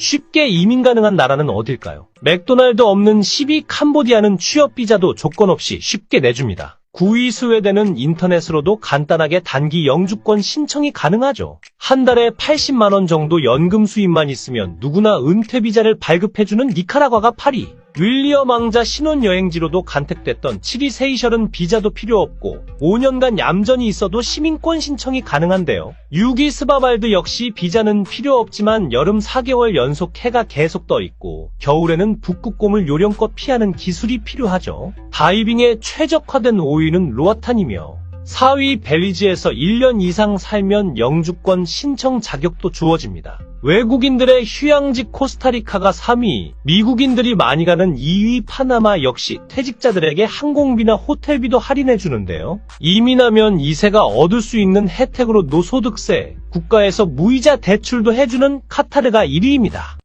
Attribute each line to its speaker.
Speaker 1: 쉽게 이민 가능한 나라는 어딜까요? 맥도날드 없는 12 캄보디아는 취업 비자도 조건 없이 쉽게 내줍니다. 9위 스웨덴은 인터넷으로도 간단하게 단기 영주권 신청이 가능하죠. 한 달에 80만 원 정도 연금 수입만 있으면 누구나 은퇴 비자를 발급해주는 니카라과가 8위. 윌리엄 왕자 신혼여행지로도 간택됐던 7위 세이셜은 비자도 필요 없고 5년간 얌전히 있어도 시민권 신청이 가능한데요. 6위 스바발드 역시 비자는 필요 없지만 여름 4개월 연속 해가 계속 떠 있고 겨울에는 북극곰을 요령껏 피하는 기술이 필요하죠. 다이빙에 최적화된 5위는 로아탄이며 4위 벨리즈에서 1년 이상 살면 영주권 신청 자격도 주어집니다. 외국인들의 휴양지 코스타리카가 3위, 미국인들이 많이 가는 2위 파나마 역시 퇴직자들에게 항공비나 호텔비도 할인해 주는데요. 이민하면 2세가 얻을 수 있는 혜택으로 노소득세, 국가에서 무이자 대출도 해주는 카타르가 1위입니다.